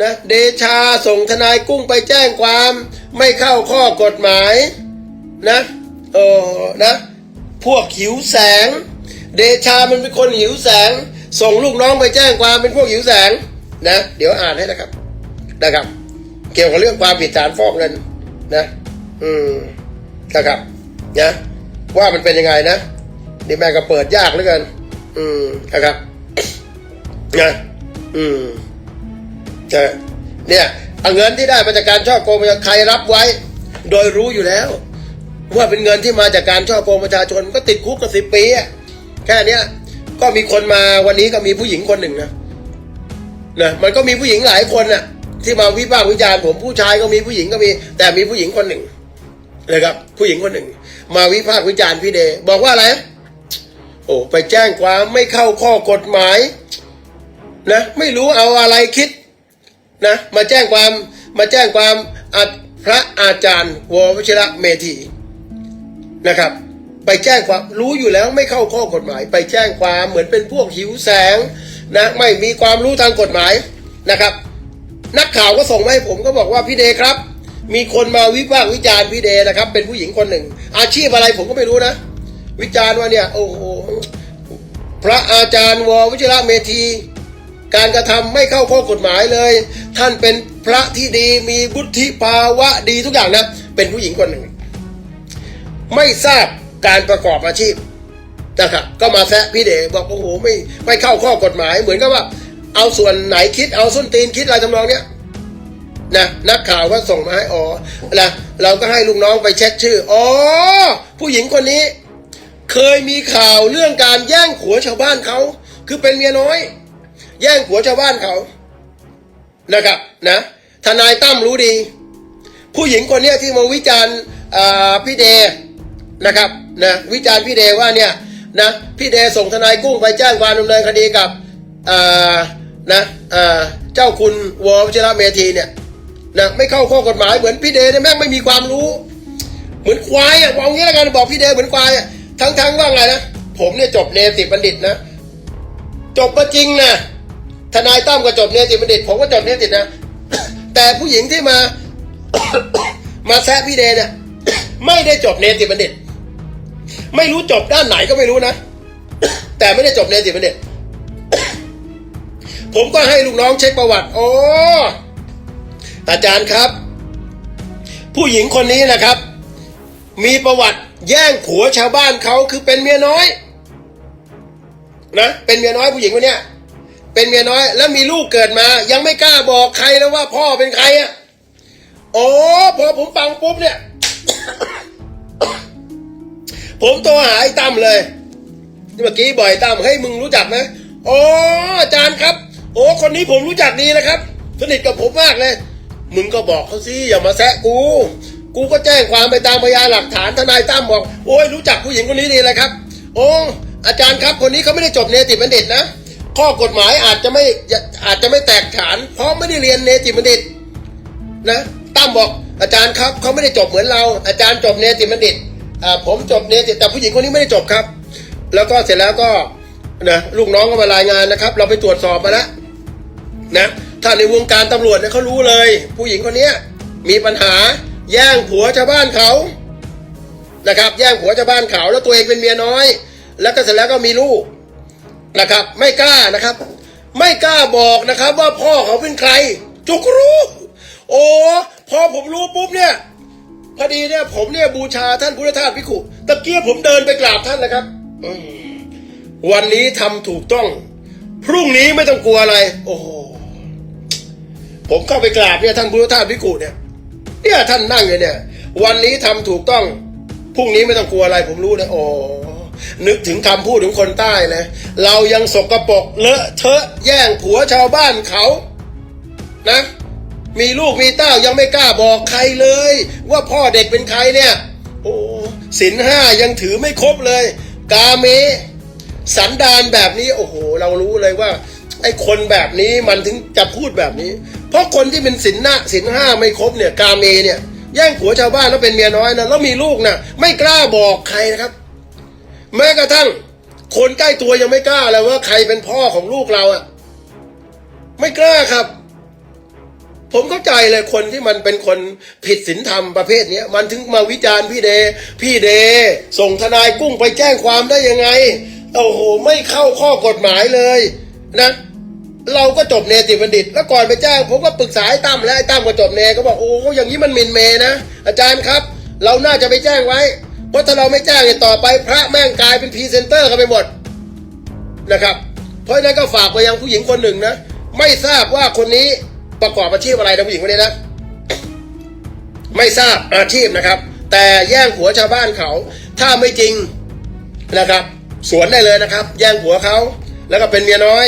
นะเดชาส่งทนายกุ้งไปแจ้งความ ไม่เข้าข้อกฎหมายนะเออนะ พวกหิวแสง เดชามันเป็นคนหิวแสง ส่งลูกน้องไปแจ้งความเป็นพวกหิวแสงนะเดี๋ยวอ่านให้นะครับนะครับ เกี่ยวกับเรื่องความผิดฐานฟอกเงินนะ อืมนะครับนะว่ามันเป็นยังไงนะนี่แม่งก็เปิดยากเหลือเกิน อืมนะครับนะอืม จะเนี่ยเงินที่ได้มาจากการช่อโกงใครรับไว้ โดยรู้อยู่แล้ว ว่าเป็นเงินที่มาจากการช่อโกงประชาชนก็ติดคุกกันสิบปีแค่เนี้ยก็มีคนมาวันนี้ก็มีผู้หญิงคนหนึ่งนะนะมันก็มีผู้หญิงหลายคนน่ะ ที่มาวิพากษ์วิจารณ์ผมผู้ชายก็มีผู้หญิงก็มี แต่มีผู้หญิงคนหนึ่งนะครับ ผู้หญิงคนหนึ่ง มาวิพากษ์วิจารณ์พี่เดบอกว่าอะไรโอ้ไปแจ้งความไม่เข้าข้อกฎหมาย นะ ไม่รู้เอาอะไรคิด นะมาแจ้งความมาแจ้งความอัดพระอาจารย์ววชิระเมธีนะครับ ไปแจ้งความรู้อยู่แล้วไม่เข้าข้อกฎหมาย ไปแจ้งความเหมือนเป็นพวกหิวแสงนะไม่มีความรู้ทางกฎหมายนะครับ นักข่าวก็ส่งมาให้ผมก็บอกว่าพี่เดครับ มีคนมาวิพากษ์วิจารณ์พี่เดนะครับ เป็นผู้หญิงคนหนึ่ง อาชีพอะไรผมก็ไม่รู้นะ วิจารณ์ว่าเนี่ยโอ้โหพระอาจารย์ววชิระเมธีการกระทำไม่เข้าข้อกฎหมายเลย ท่านเป็นพระที่ดีมีบุธิภาวะดีทุกอย่างนะ เป็นผู้หญิงคนหนึ่ง ไม่ทราบการประกอบอาชีพนะครับก็มาแซะพี่เดชบอกโอ้โหไม่ไม่เข้าข้อกฎหมาย เหมือนกับว่า เอาส่วนไหนคิดเอาส้นตีนคิดอะไรทำนองเนี้ยนะนักข่าวก็ส่งมาให้อ๋อนะเราก็ให้ลูกน้องไปเช็คชื่ออ๋อผู้หญิงคนนี้ เคยมีข่าวเรื่องการแย่งผัวชาวบ้านเขาคือเป็นเมียน้อย แย่งผัวชาวบ้านเขา นะครับนะทนายตั้มรู้ดี ผู้หญิงคนเนี้ยที่มาวิจารณ์พี่เดนะครับนะวิจารณ์พี่เดว่าเนี่ยนะพี่เดส่งทนายกุ้งไปแจ้งความดำเนินคดีกับนะเจ้าคุณวอวชิระเมธีเนี่ยนะไม่เข้าข้อกฎหมายเหมือนพี่เดเนี่ยแม่งไม่มีความรู้ เหมือนควายอะวางงี้แล้วกันบอกพี่เดเหมือนควายอะทั้งๆว่าไงนะผมเนี่ยจบเนติบัณฑิตนะ จบมาจริงนะ ทนายตั้มก็จบเนติบัณฑิตผมก็จบเนตินะ แต่ผู้หญิงที่มา มาแซะพี่เดเนี่ยไม่ได้จบเนติบัณฑิต ไม่รู้จบด้านไหนก็ไม่รู้นะ แต่ไม่ได้จบเนติบัณฑิต ผมก็ให้ลูกน้องเช็คประวัติ โอ้อาจารย์ครับ ผู้หญิงคนนี้นะครับ มีประวัติแย่งผัวชาวบ้านเขาคือเป็นเมียน้อย นะ เป็นเมียน้อยผู้หญิงคนเนี้ย เป็นเมียน้อย แล้วมีลูกเกิดมา ยังไม่กล้าบอกใครนะว่าพ่อเป็นใครอะโอ้พอผมฟังปุ๊บเนี่ย ผมโทรหาไอ้ตั้มเลยเมื่อกี้บ่อยตั้มเฮ้มึงรู้จักไหมโอ้อาจารย์ครับ โอ้คนนี้ผมรู้จักดีนะครับสนิทกับผมมากเลย มึงก็บอกเขาสิอย่ามาแซะกู กูก็แจ้งความไปตามพยานหลักฐานทนายตั้มบอก โอ้ยรู้จักผู้หญิงคนนี้ดีเลยครับ โอ้อาจารย์ครับคนนี้เขาไม่ได้จบเนติบัณฑิตนะ ข้อกฎหมายอาจจะไม่อาจจะไม่แตกฉาน เพราะไม่ได้เรียนเนติบัณฑิตนะตั้มบอกอาจารย์ครับเขาไม่ได้จบเหมือนเรา อาจารย์จบเนติบัณฑิตผมจบเนติแต่ผู้หญิงคนนี้ไม่ได้จบครับ แล้วก็เสร็จแล้วก็นะลูกน้องก็มารายงานนะครับ เราไปตรวจสอบมาแล้วนะถ้าในวงการตำรวจเนี่ยเขารู้เลย ผู้หญิงคนนี้มีปัญหาแย่งผัวชาวบ้านเขานะครับ แย่งผัวชาวบ้านเขาแล้วตัวเองเป็นเมียน้อย แล้วก็เสร็จแล้วก็มีลูก นะครับ ไม่กล้านะครับ ไม่กล้าบอกนะครับ ว่าพ่อเขาเป็นใคร จุกรู้โอ้พอผมรู้ปุ๊บเนี่ยพอดีเนี่ยผมเนี่ยบูชาท่านพุทธทาสพิขุตะเกียบผมเดินไปกราบท่านนะครับวันนี้ทำถูกต้อง พรุ่งนี้ไม่ต้องกลัวอะไร โอ้โหผมเข้าไปกราบเนี่ยท่านพุทธทาสพิขุเนี่ย เนี่ยท่านนั่งอยู่เนี่ย วันนี้ทำถูกต้องพรุ่งนี้ไม่ต้องกลัวอะไร ผมรู้นะโอ้ นึกถึงคำพูดของคนใต้เลยเรายังสกรปรกเลอะเทอะแย่งผัวชาวบ้านเขานะ มีลูกมีเต้ายังไม่กล้าบอกใครเลย ว่าพ่อเด็กเป็นใครเนี่ย โอ้สินห้ายังถือไม่ครบเลย กาเมสันดานแบบนี้ โอ้โห เรารู้เลยว่าไอ้คนแบบนี้มันถึงจะพูดแบบนี้ เพราะคนที่เป็นสินหน้าสินห้าไม่ครบเนี่ย กาเมเนี่ยแย่งผัวชาวบ้านแล้วเป็นเมียน้อยนะแล้วมีลูกนะไม่กล้าบอกใครนะครับ แม้กระทั่ง คนใกล้ตัวยังไม่กล้าเลยว่าใครเป็นพ่อของลูกเราอะไม่กล้าครับ ผมเข้าใจเลยคนที่มันเป็นคนผิดศีลธรรมประเภทเนี้ยมันถึงมาวิจารณ์พี่เด พี่เด ส่งทนายกุ้งไปแจ้งความได้ยังไงโอ้โหไม่เข้าข้อกฎหมายเลยนะเราก็จบเนติบัณฑิต แล้วก่อนไปแจ้งผมก็ปรึกษาไอ้ตั้มแล้วไอ้ตั้มก็จบเนก็บอกโอ้อย่างนี้มันมินเมนะ อาจารย์ครับ เราน่าจะไปแจ้งไว้ ราะถ้าเราไม่แจ้งเนี่ยต่อไปพระแม่งกลายเป็นพรีเซนเตอร์กันไปหมดนะครับ เพราะฉะนั้นก็ฝากไปยังผู้หญิงคนหนึ่งนะ ไม่ทราบว่าคนนี้ประกอบอาชีพอะไรนะผู้หญิงคนนี้นะ ไม่ทราบอาชีพนะครับ แต่แย่งผัวชาวบ้านเขา ถ้าไม่จริงนะครับ สวนได้เลยนะครับ แย่งผัวเขาแล้วก็เป็นเมียน้อย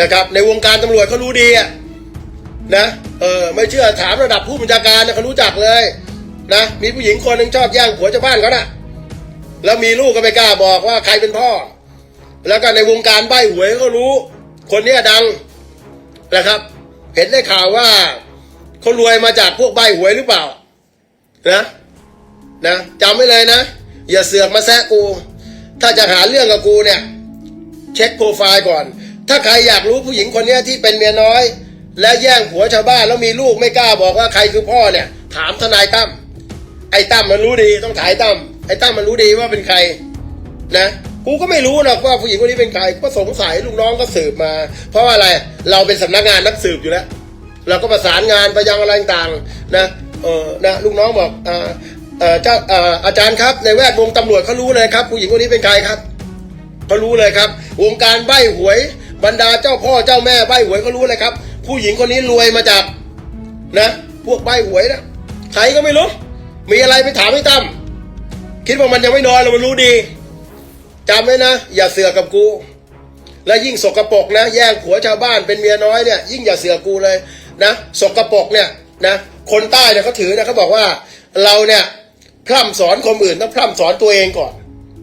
นะครับ ในวงการตำรวจเขารู้ดีอะนะเออไม่เชื่อถามระดับผู้บัญชาการนะเขารู้จักเลย นะมีผู้หญิงคนหนึ่งชอบแย่งผัวชาวบ้านเขาน่ะ แล้วมีลูกก็ไม่กล้าบอกว่าใครเป็นพ่อ แล้วก็ในวงการใบ้หวยก็รู้ คนเนี้ยดังนะครับ เห็นได้ข่าวว่าเขารวยมาจากพวกใบ้หวยหรือเปล่า นะนะจำไว้เลยนะ อย่าเสือกมาแซะกู ถ้าจะหาเรื่องกับกูเนี่ย เช็คโปรไฟล์ก่อน ถ้าใครอยากรู้ผู้หญิงคนเนี้ยที่เป็นเมียน้อย และแย่งผัวชาวบ้านแล้วมีลูกไม่กล้าบอกว่าใครคือพ่อเนี่ย ถามทนายตั้ม ไอ้ตั้มมันรู้ดีต้องถ่ายตั้มไอ้ตั้มมันรู้ดีว่าเป็นใคร นะกูก็ไม่รู้หรอกว่าผู้หญิงคนนี้เป็นใครก็สงสัยลูกน้องก็สืบมา เพราะว่าอะไรเราเป็นสำนักงานนักสืบอยู่แล้วเราก็ประสานงานไปยังอะไรต่างๆนะเออนะลูกน้องบอกอ่าเออจ้าอาจารย์ครับในแวดวงตำรวจเขารู้เลยครับ ผู้หญิงคนนี้เป็นใครครับเขารู้เลยครับ วงการใบหวย บรรดาเจ้าพ่อเจ้าแม่ใบหวยเขารู้เลยครับ ผู้หญิงคนนี้รวยมาจากนะ พวกใบหวยนะใครก็ไม่รู้ มีอะไรไปถามไอ้ตั้มคิดว่ามันยังไม่นอนเรามันรู้ดีจำไว้นะ อย่าเสือกกับกู และยิ่งสกปรกนะ แย่งผัวชาวบ้านเป็นเมียน้อยเนี่ยยิ่งอย่าเสือกกูเลยนะสกปรกเนี่ยนะคนใต้เนี่ยเขาถือนะเขาบอกว่าเราเนี่ยพร่ำสอนคนอื่นต้องพร่ำสอนตัวเองก่อน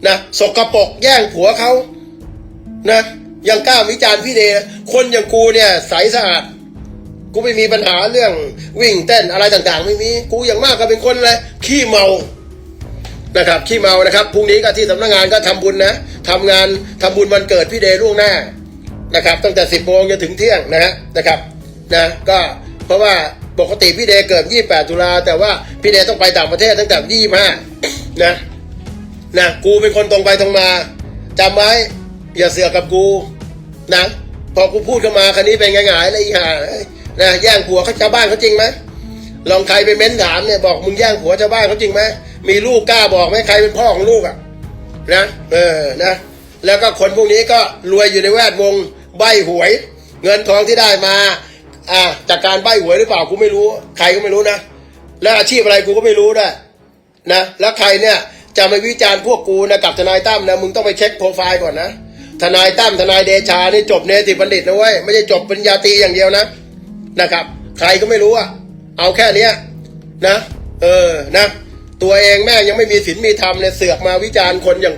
นะสกปรกแย่งผัวเขานะยังกล้าวิจารณ์พี่เดคนอย่างกูเนี่ยใสสะอาด กูไม่มีปัญหาเรื่องวิ่งเต้นอะไรต่างๆ ไม่มี กูอย่างมากก็เป็นคนอะไรขี้เมานะครับขี้เมานะครับพรุ่งนี้ก็ที่สำนักงานก็ทำบุญนะทำงานทำบุญวันเกิดพี่เดย์ล่วงหน้านะครับ ตั้งแต่10โมงจนถึงเที่ยงนะฮะนะครับนะก็เพราะว่าปกติพี่เดย์เกิด28ตุลาแต่ว่าพี่เดย์ต้องไปต่างประเทศตั้งแต่25นะนะกูเป็นคนตรงไปตรงมาจำไว้อย่าเสือกกับกูนะพอกูพูดเข้ามาคันนี้เป็นไงหงายเลยอีห่า นะแย่งผัวเขาชาวบ้านเขาจริงไหมลองใครไปเม้นถามเนี่ยบอกมึงแย่งผัวชาวบ้านเขาจริงไหมมีลูกกล้าบอกไหมใครเป็นพ่อของลูกอะนะเออนะแล้วก็คนพวกนี้ก็รวยอยู่ในแวดวงใบหวย เงินทองที่ได้มาอ่าจากการใบหวยหรือเปล่ากูไม่รู้ ใครก็ไม่รู้นะแล้วอาชีพอะไรกูก็ไม่รู้ด้วยนะแล้วใครเนี่ยจะมาวิจารณ์พวกกูนะกับทนายตั้มนะมึงต้องไปเช็คโปรไฟล์ก่อนนะทนายตั้มทนายเดชานี่จบเนติบัณฑิตนะเว้ยไม่ใช่จบปริญญาตรีอย่างเดียวนะ นะครับ ใครก็ไม่รู้อะเอาแค่เนี้ยนะ เออนะ ตัวเองแม่ยังไม่มีศีลมีธรรมเนี่ยเสือกมาวิจารณ์คนอย่าง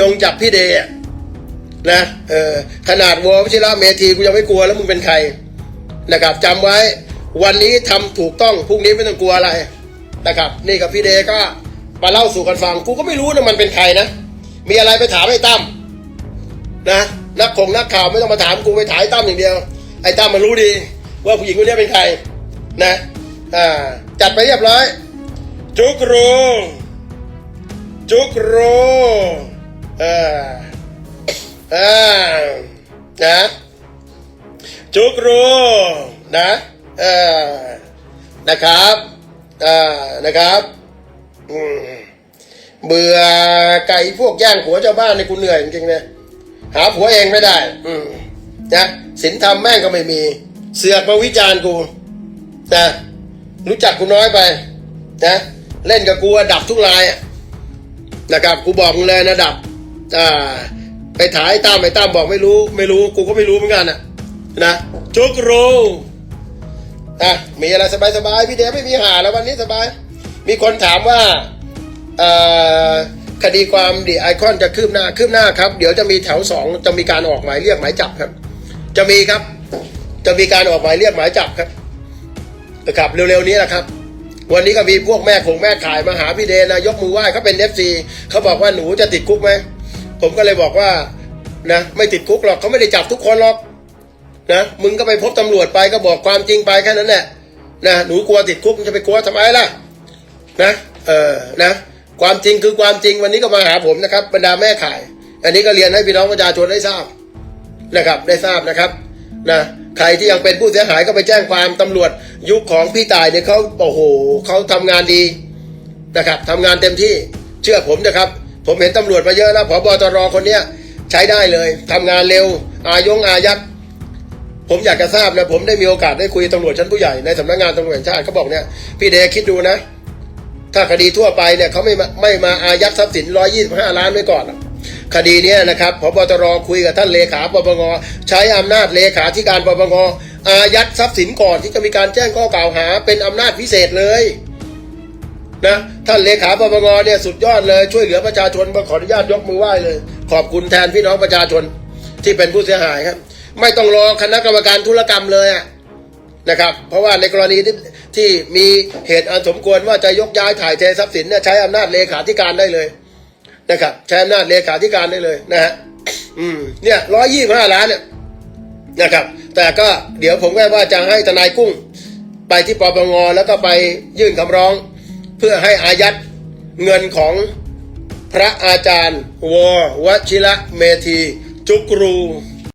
ยงจับพี่เดย์นะเออขนาดวอวชิระเมธีกูยังไม่กลัวแล้วมึงเป็นใครนะครับจำไว้วันนี้ทำถูกต้องพรุ่งนี้ไม่ต้องกลัวอะไรนะครับ นี่กับพี่เดย์ก็มาเล่าสู่กันฟังกูก็ไม่รู้นะมันเป็นใครนะมีอะไรไปถามไอ้ตั้มนะนักคงนักข่าวไม่ต้องมาถามกูไปถ่ายตั้มอย่างเดียวไอ้ตั้มมันรู้ดี ว่าผู้หญิงคนนี้เป็นใครนะอ่าจัดไปเรียบร้อย จุกรูจุกรูอ่าอ่านะจุกรูนะเอ่านะครับอ่านะครับอืมเบื่อไก่พวกย่างผัวเจ้าบ้านในกูเหนื่อยจริงๆเลยหาผัวเองไม่ได้ อืมนะศีลธรรมแม่งก็ไม่มี เสือกมาวิจารณ์กูนะรู้จักกูน้อยไปนะเล่นกับกูอะดับทุกลายนะครับกูบอกมึงเลยนะดับอ่าไปถ่ายตามไปตามบอกไม่รู้ ไม่รู้กูก็ไม่รู้เหมือนกันอะนะจุกรูอะมีอะไรสบายๆพี่เดชไม่มีหาแล้ววันนี้สบาย มีคนถามว่าอ่อคดีความดีไอคอนจะคืบหน้าคืบหน้าครับ เดี๋ยวจะมีแถวสองจะมีการออกหมายเรียกหมายจับครับ จะมีครับ จะมีการออกหมายเรียกหมายจับครับนะครับเร็วๆนี้แหละครับ วันนี้ก็มีพวกแม่คงแม่ขายมาหาพี่เดนะยกมือไหว้เขาเป็นเอฟซีเขาบอกว่าหนูจะติดคุกไหมผมก็เลยบอกว่านะไม่ติดคุกหรอกเขาไม่ได้จับทุกคนหรอกนะมึงก็ไปพบตำรวจไปก็บอกความจริงไปแค่นั้นแหละนะหนูกลัวติดคุกจะไปกลัวทำไมล่ะนะเออนะความจริงคือความจริงวันนี้ก็มาหาผมนะครับบรรดาแม่ขาย อันนี้ก็เรียนให้พี่น้องประชาชนได้ทราบนะครับ ได้ทราบนะครับนะ ใครที่ยังเป็นผู้เสียหายก็ไปแจ้งความตำรวจยุคของพี่ตายเนี่ยเขาโอ้โหเขาทำงานดีนะครับทำงานเต็มที่เชื่อผมนะครับ ผมเห็นตำรวจมาเยอะแล้วผบตรคนเนี้ยใช้ได้เลยทำงานเร็ว อายงอายัดผมอยากจะทราบนะผมได้มีโอกาสได้คุยตำรวจชั้นผู้ใหญ่ในสำนักงานตำรวจแห่งชาติเขาบอกเนี่ยพี่เดชคิดดูนะ ถ้าคดีทั่วไปเนี่ยเขาไม่ไม่มาอายัดทรัพย์สิน 125 ล้านไว้ก่อน คดีนี้นะครับพบตรคุยกับท่านเลขาปปงใช้อำนาจเลขาธิการปปงอายัดทรัพย์สินก่อนที่จะมีการแจ้งข้อกล่าวหา เป็นอำนาจพิเศษเลยนะท่านเลขาปปงเนี่ยสุดยอดเลยช่วยเหลือประชาชนมาขออนุญาตยกมือไหว้เลย ขอบคุณแทนพี่น้องประชาชนที่เป็นผู้เสียหายครับ ไม่ต้องรอคณะกรรมการธุรกรรมเลยนะครับ เพราะว่าในกรณีที่ที่มีเหตุอันสมควรว่าจะยกย้ายถ่ายเททรัพย์สินเนี่ยใช้อำนาจเลขาธิการได้เลย นะครับใช้อำนาจเลขาธิการได้เลยนะฮะอืมเนี่ยร้อยยี่ห้าล้านเนี่ยนะครับ แต่ก็เดี๋ยวผมก็ว่าจะให้ทนายกุ้ง ไปที่ปปงแล้วก็ไปยื่นคำร้อง เพื่อให้อายัดเงินของพระอาจารย์ววชิระเมธี จุกรู